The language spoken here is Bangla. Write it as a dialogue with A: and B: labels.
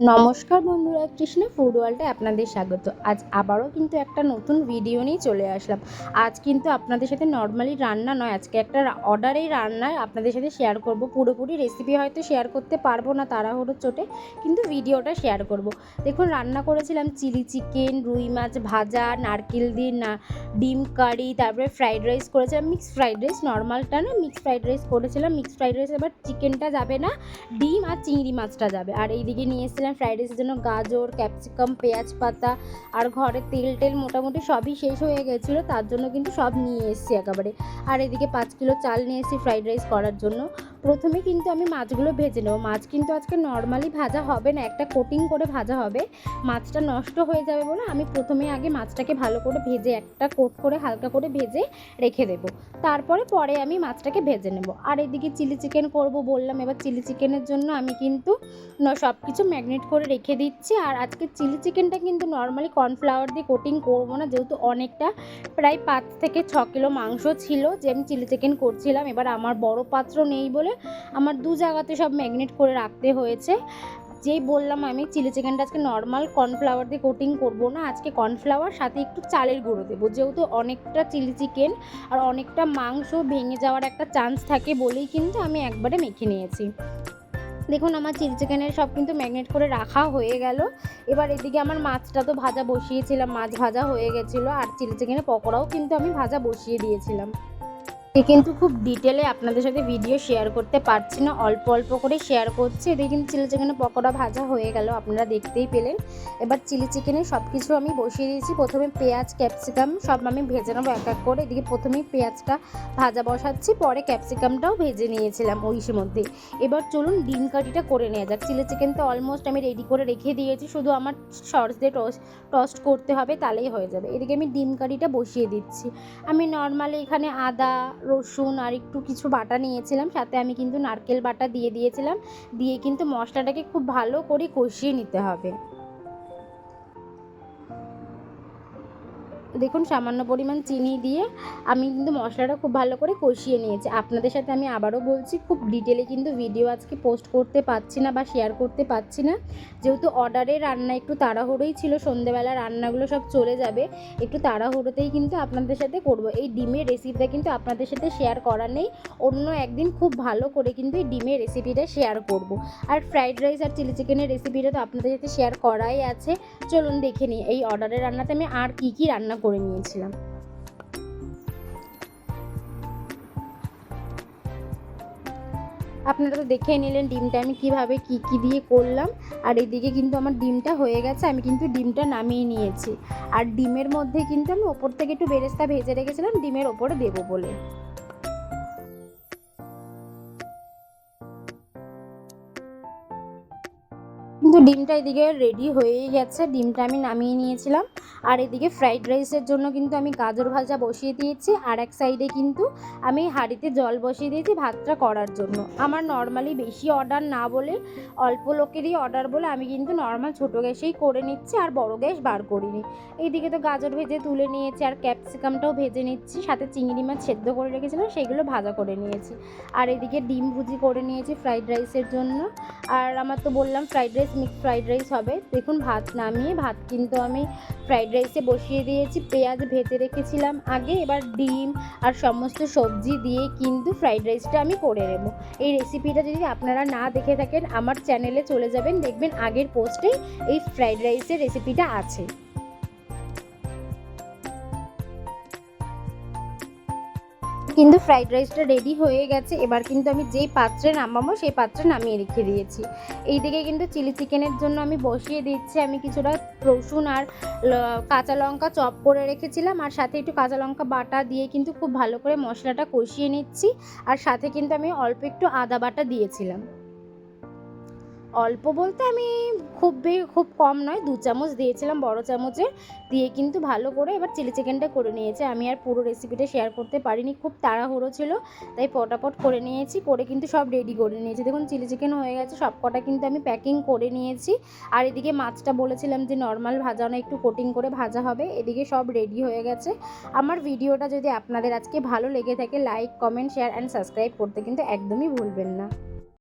A: নমস্কার বন্ধুরা, কৃষ্ণ ফুড ওয়ার্ল্ডে আপনাদের স্বাগত। আজ আবারও কিন্তু একটা নতুন ভিডিও নিয়ে চলে আসলাম। আজ কিন্তু আপনাদের সাথে নর্মালি রান্না নয়, আজকে একটা অর্ডারেই রান্না আপনাদের সাথে শেয়ার করব। পুরোপুরি রেসিপি হয়তো শেয়ার করতে পারব না তাড়াহুড়োর চোটে, কিন্তু ভিডিওটা শেয়ার করব। দেখুন, রান্না করেছিলাম চিলি চিকেন, রুই মাছ ভাজা, নারকেল দিয়ে না, ডিম কারি, তারপরে ফ্রাইড রাইস করেছিলাম মিক্সড ফ্রাইড রাইস নর্মালটা না মিক্স ফ্রাইড রাইস করেছিলাম মিক্সড ফ্রাইড রাইস এবার চিকেনটা যাবে না, ডিম আর চিংড়ি মাছটা যাবে। আর এইদিকে নিয়ে এসেছিলাম ফ্রাইড রাইসের জন্য গাজর, ক্যাপসিকাম, পেঁয়াজ পাতা আর ঘরে তেল টেল মোটামুটি সবই শেষ হয়ে গেছিল, তার জন্য কিন্তু সব নিয়ে এসেছি একেবারে। আর এদিকে পাঁচ কিলো চাল নিয়ে এসেছি ফ্রাইড রাইস করার জন্য। প্রথমে কিন্তু আমি মাছগুলো ভেজে নেব। মাছ কিন্তু আজকে নর্মালি ভাজা হবে না, একটা কোটিং করে ভাজা হবে। মাছটা নষ্ট হয়ে যাবে বলে আমি প্রথমে আগে মাছটাকে ভালো করে ভেজে একটা কোট করে হালকা করে ভেজে রেখে দেবো। তারপরে পরে আমি মাছটাকে ভেজে নেব। আর এদিকে চিলি চিকেন করব বললাম, এবার চিলি চিকেনের জন্য আমি কিন্তু সব কিছু ম্যাগনেট করে রেখে দিচ্ছি। আর আজকে চিলি চিকেনটা কিন্তু নর্মালি কর্নফ্লাওয়ার দিয়ে কোটিং করব না, যেহেতু অনেকটা প্রায় পাঁচ থেকে ছ কিলো মাংস ছিল যে আমি চিলি চিকেন করছিলাম। এবার আমার বড় পাত্র নেই বলে আমার দু জায়গাতে সব ম্যাগনেট করে রাখতে হয়েছে। যেই বললাম আমি, চিলি চিকেনটা আজকে নর্মাল কর্নফ্লাওয়ার দিয়ে কোটিং করব না, আজকে কর্নফ্লাওয়ার সাথে একটু চালের গুঁড়ো দেবো। যেহেতু অনেকটা চিলি চিকেন আর অনেকটা মাংস ভেঙে যাওয়ার একটা চান্স থাকে বলেই কিন্তু আমি একবারে মেখে নিয়েছি। দেখুন, আমার চিলি চিকেনের সব কিন্তু ম্যাগনেট করে রাখা হয়ে গেল। এবার এদিকে আমার মাছটা তো ভাজা বসিয়েছিলাম, মাছ ভাজা হয়ে গেছিল, আর চিলি চিকেনের পকোড়াও কিন্তু আমি ভাজা বসিয়ে দিয়েছিলাম। কিন্তু খুব ডিটেলে আপনাদের সাথে ভিডিও শেয়ার করতে পারছি না। অল্প অল্প করে শেয়ার করছি। এদিকে কিন্তু চিলি চিকেনে পকোড়া ভাজা হয়ে গেল, আপনারা দেখতেই পেলেন। এবার চিলি চিকেনে সব কিছু আমি বসিয়ে দিয়েছি। প্রথমে পেঁয়াজ ক্যাপসিকাম সব আমি ভেজে নেব এক এক করে। এদিকে প্রথমেই পেঁয়াজটা ভাজা বসাচ্ছি, পরে ক্যাপসিকামটাও ভেজে নিয়েছিলাম ওই মধ্যে। এবার চলুন ডিম কারিটা করে নেওয়া যাক। চিলি চিকেন তো অলমোস্ট আমি রেডি করে রেখে দিয়েছি। শুধু আমার সস দিয়ে টস্ট টস্ট করতে হবে, তাহলেই হয়ে যাবে। এদিকে আমি ডিম কারিটা বসিয়ে দিচ্ছি। আমি নর্মালি এখানে আদা রসুন আর একটু কিছু বাটা নিয়েছিলাম, সাথে আমি কিন্তু নারকেল বাটা দিয়ে দিয়েছিলাম। দিয়ে কিন্তু মশলাটাকে খুব ভালো করে কষিয়ে নিতে হবে। দেখুন, সামান্য পরিমাণ চিনি দিয়ে আমি কিন্তু মশলাটা খুব ভালো করে কষিয়ে নিয়েছি। আপনাদের সাথে আমি আবারও বলছি, খুব ডিটেলে কিন্তু ভিডিও আজকে পোস্ট করতে পারছি না বা শেয়ার করতে পারছি না। যেহেতু অর্ডারে রান্না একটু তাড়াহুড়োই ছিল, সন্ধেবেলা রান্নাগুলো সব চলে যাবে, একটু তাড়াহুড়োতেই কিন্তু আপনাদের সাথে করব। এই ডিমের রেসিপিটা কিন্তু আপনাদের সাথে শেয়ার করা নেই, অন্য একদিন খুব ভালো করে কিন্তু এই ডিমের রেসিপিটা শেয়ার করব। আর ফ্রাইড রাইস আর চিলি চিকেনের রেসিপিটা তো আপনাদের সাথে শেয়ার করাই আছে। চলুন দেখে নিই, এই অর্ডারের রান্নাতে আমি আর কী কী রান্না করে নিয়েছিলাম। আপনারা তো দেখেই নিলেন ডিমটা আমি কীভাবে কি কি দিয়ে করলাম। আর এদিকে কিন্তু আমার ডিমটা হয়ে গেছে, আমি কিন্তু ডিমটা নামিয়ে নিয়েছি। আর ডিমের মধ্যে কিন্তু আমি ওপর থেকে একটু বেরেস্তা ভেজে রেখেছিলাম, ডিমের ওপরে দেবো বলে। কিন্তু ডিমটা এদিকে রেডি হয়েই গেছে। ডিমটা আমি নামিয়ে নিয়েছিলাম। আর এদিকে ফ্রাইড রাইসের জন্য কিন্তু আমি গাজর ভাজা বসিয়ে দিয়েছি। আর এক সাইডে কিন্তু আমি হাঁড়িতে জল বসিয়ে দিয়েছি ভাতটা করার জন্য। আমার নর্মালি বেশি অর্ডার না বলে, অল্প লোকেরই অর্ডার বলে আমি কিন্তু নর্মাল ছোটো গ্যাসেই করে নিচ্ছি আর বড় গ্যাস বার করিনি। এইদিকে তো গাজর ভেজে তুলে নিয়েছি আর ক্যাপসিকামটাও ভেজে নিচ্ছি। সাথে চিংড়ি মাছ সেদ্ধ করে রেখেছিলাম, সেগুলো ভাজা করে নিয়েছি। আর এদিকে ডিম ভুজি করে নিয়েছি ফ্রাইড রাইসের জন্য। আর আমার তো বললাম fried rice mix fried rice হবে। দেখুন, ভাত নামিয়ে, ভাত কিন্তু আমি ফ্রাইড রাইসে বসিয়ে দিয়েছি। পেঁয়াজ ভেজে রেখেছিলাম আগে, এবার ডিম আর সমস্ত সবজি দিয়ে কিন্তু ফ্রাইড রাইসটা আমি করে নেব। এই রেসিপিটা যদি আপনারা না দেখে থাকেন, আমার চ্যানেলে চলে যাবেন, দেখবেন আগের পোস্টেই এই ফ্রাইড রাইসের রেসিপিটা আছে। কিন্তু ফ্রাইড রাইসটা রেডি হয়ে গেছে। এবার কিন্তু আমি যেই পাত্রে নামাবো, সেই পাত্রে নামিয়ে রেখে দিয়েছি। এইদিকে কিন্তু চিলি চিকেনের জন্য আমি বসিয়ে দিচ্ছি। আমি কিছুটা রসুন আর কাঁচা লঙ্কা চপ করে রেখেছিলাম। আর সাথে একটু কাঁচা লঙ্কা বাটা দিয়ে কিন্তু খুব ভালো করে মশলাটা কষিয়ে নিচ্ছি। আর সাথে কিন্তু আমি অল্প একটু আদা বাটা দিয়েছিলাম। অল্প বলতে আমি খুব খুব কম নয়, দু চামচ দিয়েছিলাম বড় চামচের দিয়ে কিন্তু ভালো করে এবার চিলি চিকেনটা করে নিয়েছি। আমি আর পুরো রেসিপিটা শেয়ার করতে পারিনি, খুব তাড়াহুড়ো ছিল, তাই পটাপট করে নিয়েছি, করে কিন্তু সব রেডি করে নিয়েছি। দেখুন, চিলি চিকেন হয়ে গেছে, সব কটা কিন্তু আমি প্যাকিং করে নিয়েছি। আর এদিকে মাছটা বলেছিলাম যে নর্মাল ভাজা না, একটু কোটিং করে ভাজা হবে, এদিকে সব রেডি হয়ে গেছে। আমার ভিডিওটা যদি আপনাদের আজকে ভালো লেগে থাকে like comment share and subscribe করতে কিন্তু একদমই ভুলবেন না।